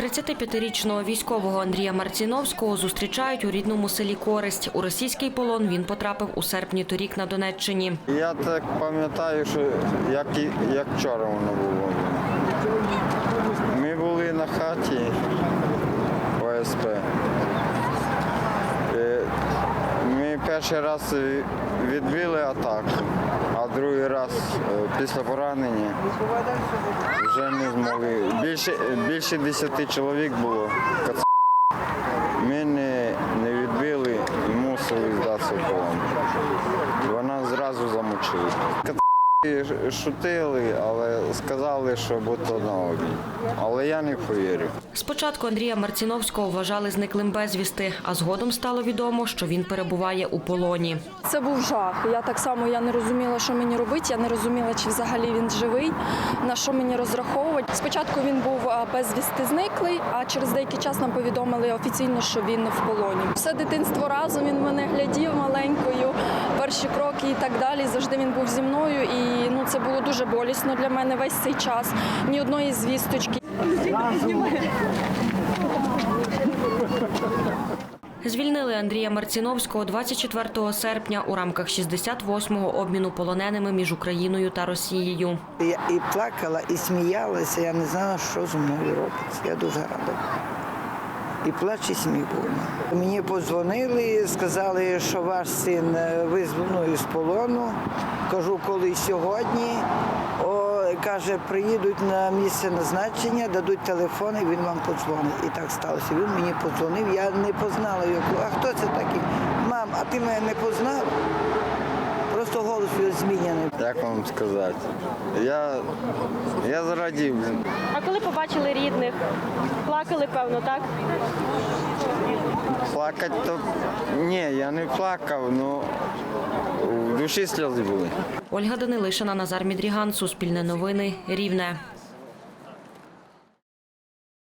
35-ричного військового Андрія Марціновського зустрічають у рідному селі Користь. У російський полон він потрапив у серпні торік на Донеччині. Я так пам'ятаю, що як, як вчора воно було. Ми були на хаті ОСП. Е, перший раз відбили атаку, а другий раз е, після поранення вже не змогли. Більше, більше 10 чоловік було. Ми не, не відбили і мусили здатися в полон. Шутили, але сказали, що будто на обій. Але я не повірив. Спочатку Андрія Марціновського вважали зниклим безвісти, а згодом стало відомо, що він перебуває у полоні. Це був жах. Я так само я не розуміла, що мені робити. Я не розуміла, чи взагалі він живий, на що мені розраховувати. Спочатку він був безвісти зниклий, а через деякий час нам повідомили офіційно, що він в полоні. Все дитинство разом він мене глядів маленькою, перші кроки і так далі. Завжди він був зі мною, і ну це було дуже болісно для мене весь цей час. Ні одної звісточки. Звільнили Андрія Марціновського 24 серпня у рамках 68-го обміну полоненими між Україною та Росією. Я і плакала, і сміялася, я не знала, що зі мною робиться. Я дуже рада. І плач, і сміх був. Мені подзвонили, сказали, що ваш син е, визвонив з полону. Кажу, коли сьогодні. О, каже, приїдуть на місце назначення, дадуть телефон, і він вам подзвонить. І так сталося. Він мені подзвонив, я не познала його. А хто це такий? Мам, а ти мене не познав? Зміняний. Як вам сказати? Я, я зрадів. А коли побачили рідних, плакали, певно, так? Плакати то ні, я не плакав, але в душі сльози були. Ольга Данилишина, Назар Мідріган, Суспільне новини, Рівне.